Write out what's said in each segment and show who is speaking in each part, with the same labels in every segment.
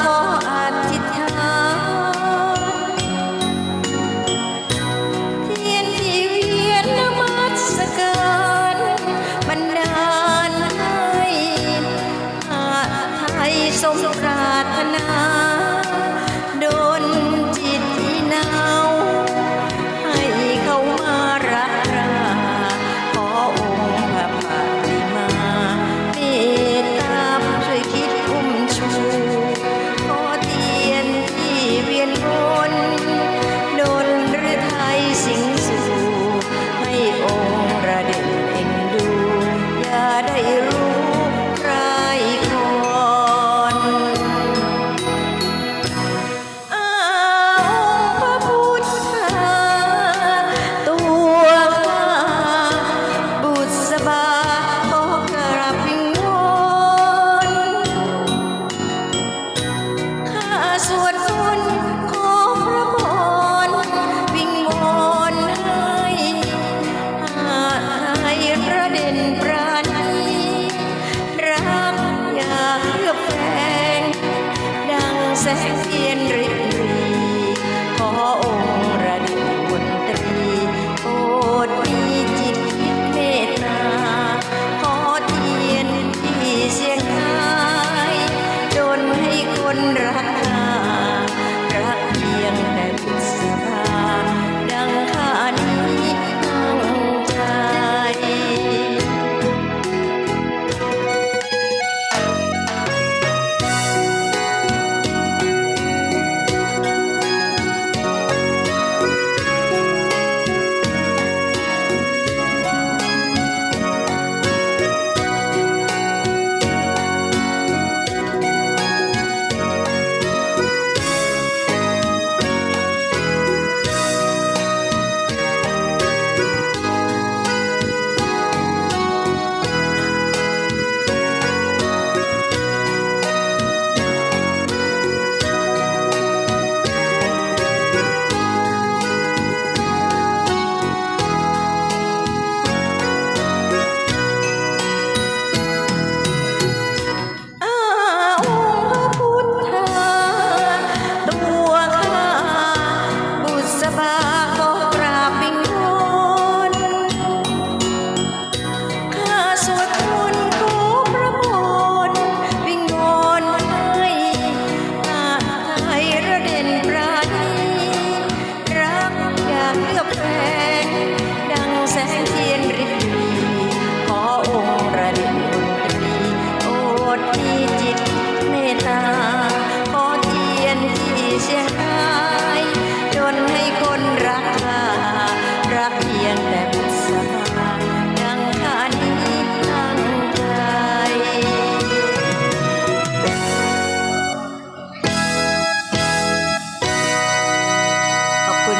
Speaker 1: ขออธิษฐานเทียนที่เวียนมัสการบรรดาให้อาไทยสมรารถนา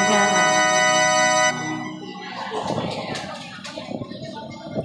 Speaker 1: now.